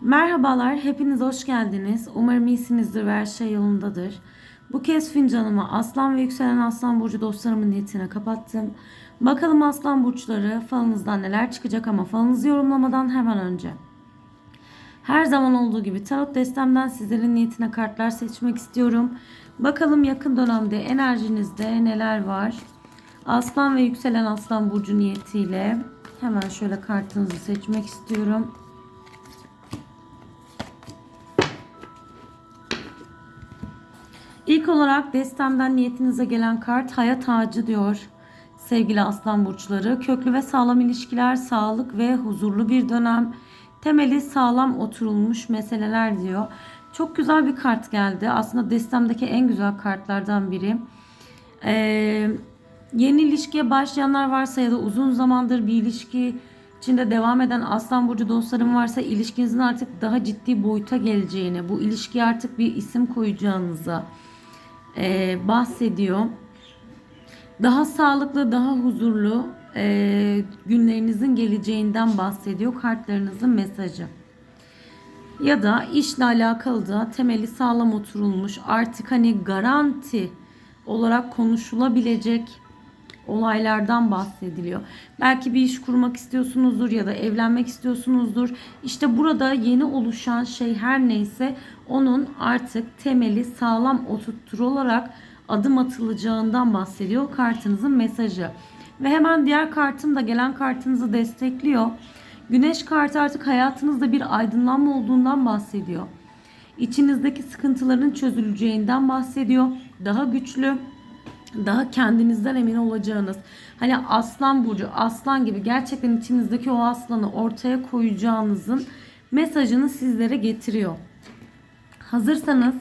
Merhabalar, hepiniz hoş geldiniz. Umarım iyisinizdir ve her şey yolundadır. Bu kez fincanımı Aslan ve Yükselen Aslan Burcu dostlarımın niyetine kapattım. Bakalım Aslan Burçları falınızdan neler çıkacak ama falınızı yorumlamadan hemen önce. Her zaman olduğu gibi tarot destemden sizlerin niyetine kartlar seçmek istiyorum. Bakalım yakın dönemde enerjinizde neler var. Aslan ve Yükselen Aslan Burcu niyetiyle hemen şöyle kartınızı seçmek istiyorum. İlk olarak destemden niyetinize gelen kart hayat ağacı diyor. Sevgili aslan burçları, köklü ve sağlam ilişkiler, sağlık ve huzurlu bir dönem, temeli sağlam oturulmuş meseleler diyor. Çok güzel bir kart geldi. Aslında destemdeki en güzel kartlardan biri. Ee, yeni ilişkiye başlayanlar varsa ya da uzun zamandır bir ilişki içinde devam eden Aslan Burcu dostlarım varsa ilişkinizin artık daha ciddi boyuta geleceğini, bu ilişkiye artık bir isim koyacağınıza, e, bahsediyor. Daha sağlıklı, daha huzurlu e, günlerinizin geleceğinden bahsediyor kartlarınızın mesajı. Ya da işle alakalı da temeli sağlam oturulmuş artık hani garanti olarak konuşulabilecek olaylardan bahsediliyor. Belki bir iş kurmak istiyorsunuzdur ya da evlenmek istiyorsunuzdur. İşte burada yeni oluşan şey her neyse onun artık temeli sağlam oturtturularak adım atılacağından bahsediyor kartınızın mesajı. Ve hemen diğer kartım da gelen kartınızı destekliyor. Güneş kartı artık hayatınızda bir aydınlanma olduğundan bahsediyor. İçinizdeki sıkıntıların çözüleceğinden bahsediyor. Daha güçlü, daha kendinizden emin olacağınız hani aslan burcu aslan gibi gerçekten içinizdeki o aslanı ortaya koyacağınızın mesajını sizlere getiriyor. Hazırsanız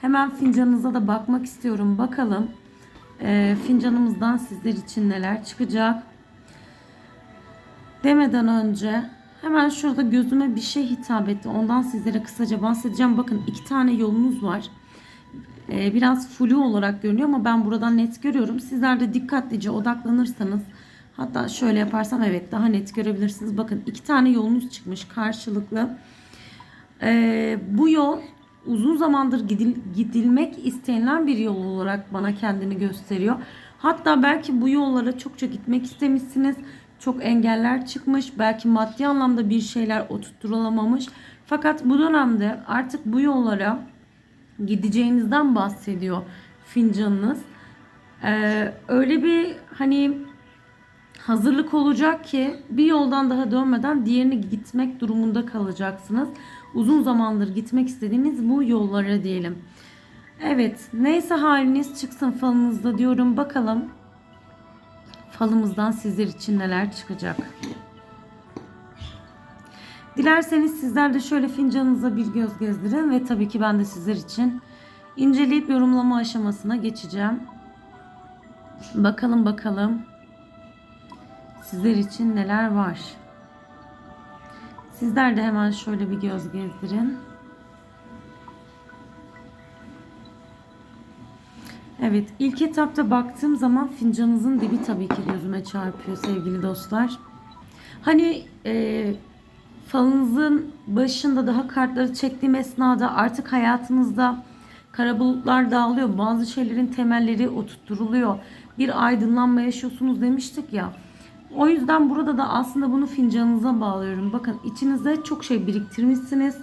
hemen fincanınıza da bakmak istiyorum. Bakalım e, fincanımızdan sizler için neler çıkacak. Demeden önce hemen şurada gözüme bir şey hitap etti. Ondan sizlere kısaca bahsedeceğim. Bakın iki tane yolunuz var. Ee, biraz flu olarak görünüyor ama ben buradan net görüyorum. Sizler de dikkatlice odaklanırsanız hatta şöyle yaparsam evet daha net görebilirsiniz. Bakın iki tane yolunuz çıkmış karşılıklı. Ee, bu yol uzun zamandır gidil, gidilmek istenilen bir yol olarak bana kendini gösteriyor. Hatta belki bu yollara çokça gitmek istemişsiniz. Çok engeller çıkmış. Belki maddi anlamda bir şeyler oturtturulamamış. Fakat bu dönemde artık bu yollara gideceğinizden bahsediyor fincanınız. Ee, öyle bir hani hazırlık olacak ki bir yoldan daha dönmeden diğerini gitmek durumunda kalacaksınız. Uzun zamandır gitmek istediğiniz bu yollara diyelim. Evet neyse haliniz çıksın falınızda diyorum bakalım falımızdan sizler için neler çıkacak. Dilerseniz sizler de şöyle fincanınıza bir göz gezdirin ve tabii ki ben de sizler için inceleyip yorumlama aşamasına geçeceğim. Bakalım bakalım sizler için neler var. Sizler de hemen şöyle bir göz gezdirin. Evet ilk etapta baktığım zaman fincanınızın dibi tabii ki gözüme çarpıyor sevgili dostlar. Hani e, falınızın başında daha kartları çektiğim esnada artık hayatınızda kara bulutlar dağılıyor. Bazı şeylerin temelleri oturtturuluyor. Bir aydınlanma yaşıyorsunuz demiştik ya. O yüzden burada da aslında bunu fincanınıza bağlıyorum. Bakın içinizde çok şey biriktirmişsiniz.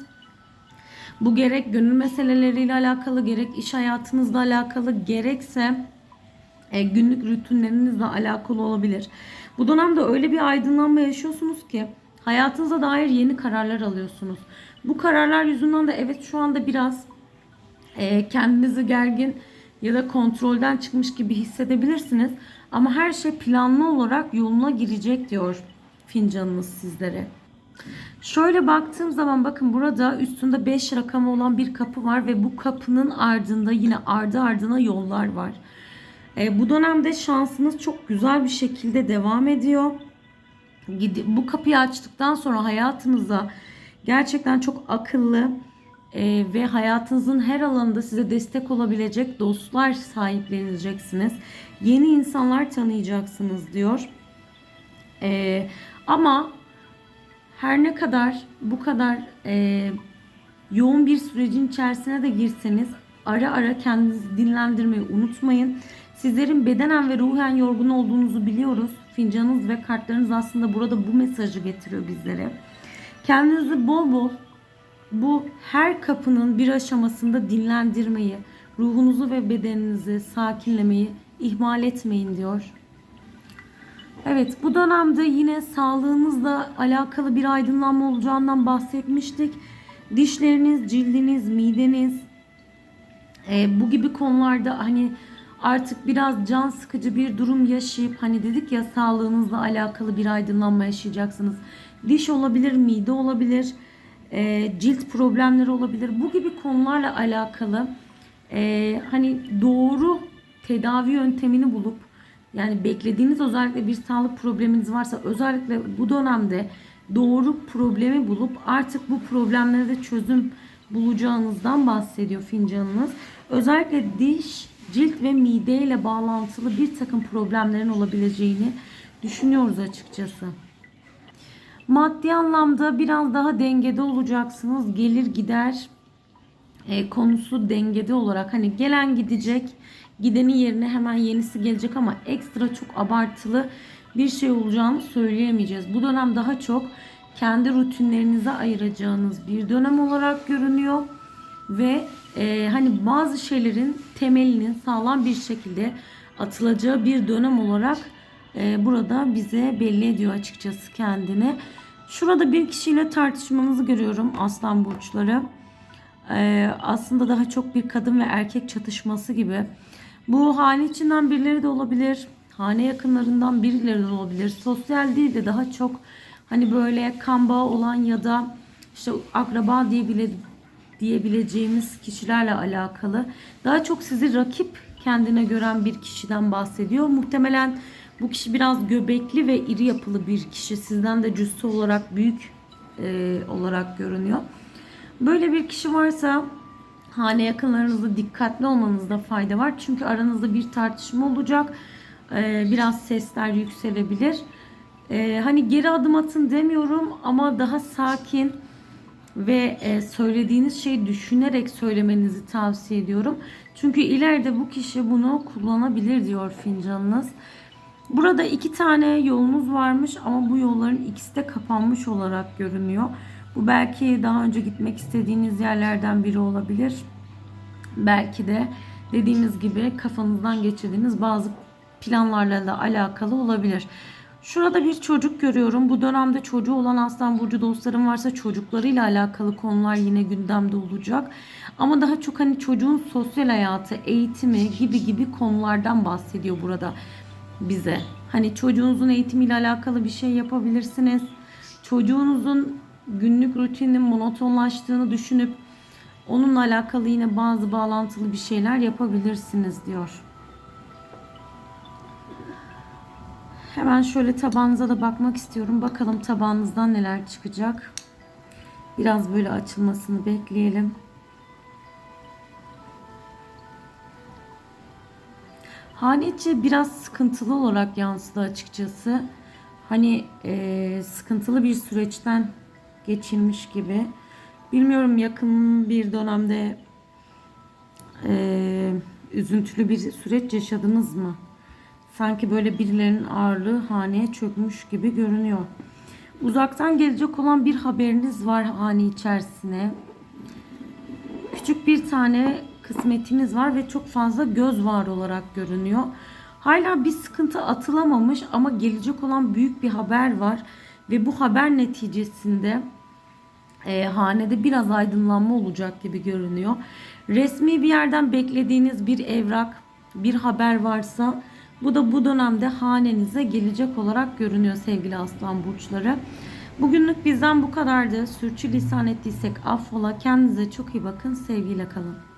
Bu gerek gönül meseleleriyle alakalı, gerek iş hayatınızla alakalı, gerekse e, günlük rutinlerinizle alakalı olabilir. Bu dönemde öyle bir aydınlanma yaşıyorsunuz ki hayatınıza dair yeni kararlar alıyorsunuz. Bu kararlar yüzünden de evet şu anda biraz e, kendinizi gergin ya da kontrolden çıkmış gibi hissedebilirsiniz. Ama her şey planlı olarak yoluna girecek diyor fincanınız sizlere. Şöyle baktığım zaman bakın burada üstünde 5 rakamı olan bir kapı var ve bu kapının ardında yine ardı ardına yollar var. E, bu dönemde şansınız çok güzel bir şekilde devam ediyor. Bu kapıyı açtıktan sonra hayatınıza gerçekten çok akıllı e, ve hayatınızın her alanında size destek olabilecek dostlar sahipleneceksiniz. Yeni insanlar tanıyacaksınız diyor. E, ama Her ne kadar bu kadar e, yoğun bir sürecin içerisine de girseniz ara ara kendinizi dinlendirmeyi unutmayın. Sizlerin bedenen ve ruhen yorgun olduğunuzu biliyoruz. Fincanınız ve kartlarınız aslında burada bu mesajı getiriyor bizlere. Kendinizi bol bol bu her kapının bir aşamasında dinlendirmeyi, ruhunuzu ve bedeninizi sakinlemeyi ihmal etmeyin diyor. Evet bu dönemde yine sağlığınızla alakalı bir aydınlanma olacağından bahsetmiştik. Dişleriniz, cildiniz, mideniz e, bu gibi konularda hani artık biraz can sıkıcı bir durum yaşayıp hani dedik ya sağlığınızla alakalı bir aydınlanma yaşayacaksınız. Diş olabilir, mide olabilir, e, cilt problemleri olabilir. Bu gibi konularla alakalı e, hani doğru tedavi yöntemini bulup yani beklediğiniz özellikle bir sağlık probleminiz varsa özellikle bu dönemde doğru problemi bulup artık bu problemlere de çözüm bulacağınızdan bahsediyor fincanınız. Özellikle diş, cilt ve mide ile bağlantılı bir takım problemlerin olabileceğini düşünüyoruz açıkçası. Maddi anlamda biraz daha dengede olacaksınız. Gelir gider e, konusu dengede olarak hani gelen gidecek gidenin yerine hemen yenisi gelecek ama ekstra çok abartılı bir şey olacağını söyleyemeyeceğiz. Bu dönem daha çok kendi rutinlerinize ayıracağınız bir dönem olarak görünüyor ve e, hani bazı şeylerin temelinin sağlam bir şekilde atılacağı bir dönem olarak e, burada bize belli ediyor açıkçası kendini. Şurada bir kişiyle tartışmanızı görüyorum aslan burçları. E, aslında daha çok bir kadın ve erkek çatışması gibi. Bu hane içinden birileri de olabilir. Hane yakınlarından birileri de olabilir. Sosyal değil de daha çok hani böyle kan bağı olan ya da işte akraba diyebile, diyebileceğimiz kişilerle alakalı. Daha çok sizi rakip kendine gören bir kişiden bahsediyor. Muhtemelen bu kişi biraz göbekli ve iri yapılı bir kişi. Sizden de cüssü olarak büyük e, olarak görünüyor. Böyle bir kişi varsa hane yakınlarınızda dikkatli olmanızda fayda var. Çünkü aranızda bir tartışma olacak. Ee, biraz sesler yükselebilir. Ee, hani geri adım atın demiyorum ama daha sakin ve e, söylediğiniz şeyi düşünerek söylemenizi tavsiye ediyorum. Çünkü ileride bu kişi bunu kullanabilir diyor fincanınız. Burada iki tane yolunuz varmış ama bu yolların ikisi de kapanmış olarak görünüyor. Bu belki daha önce gitmek istediğiniz yerlerden biri olabilir. Belki de dediğimiz gibi kafanızdan geçirdiğiniz bazı planlarla da alakalı olabilir. Şurada bir çocuk görüyorum. Bu dönemde çocuğu olan Aslan Burcu dostlarım varsa çocuklarıyla alakalı konular yine gündemde olacak. Ama daha çok hani çocuğun sosyal hayatı, eğitimi gibi gibi konulardan bahsediyor burada bize. Hani çocuğunuzun eğitimiyle alakalı bir şey yapabilirsiniz. Çocuğunuzun günlük rutinin monotonlaştığını düşünüp onunla alakalı yine bazı bağlantılı bir şeyler yapabilirsiniz diyor. Hemen şöyle tabağınıza da bakmak istiyorum. Bakalım tabağınızdan neler çıkacak. Biraz böyle açılmasını bekleyelim. Hane içi biraz sıkıntılı olarak yansıdı açıkçası. Hani e, sıkıntılı bir süreçten geçilmiş gibi. Bilmiyorum yakın bir dönemde e, üzüntülü bir süreç yaşadınız mı? Sanki böyle birilerinin ağırlığı haneye çökmüş gibi görünüyor. Uzaktan gelecek olan bir haberiniz var hane içerisine. Küçük bir tane kısmetiniz var ve çok fazla göz var olarak görünüyor. Hala bir sıkıntı atılamamış ama gelecek olan büyük bir haber var ve bu haber neticesinde e, hanede biraz aydınlanma olacak gibi görünüyor. Resmi bir yerden beklediğiniz bir evrak, bir haber varsa bu da bu dönemde hanenize gelecek olarak görünüyor sevgili aslan burçları. Bugünlük bizden bu kadardı. Sürçülisan ettiysek affola. Kendinize çok iyi bakın. Sevgiyle kalın.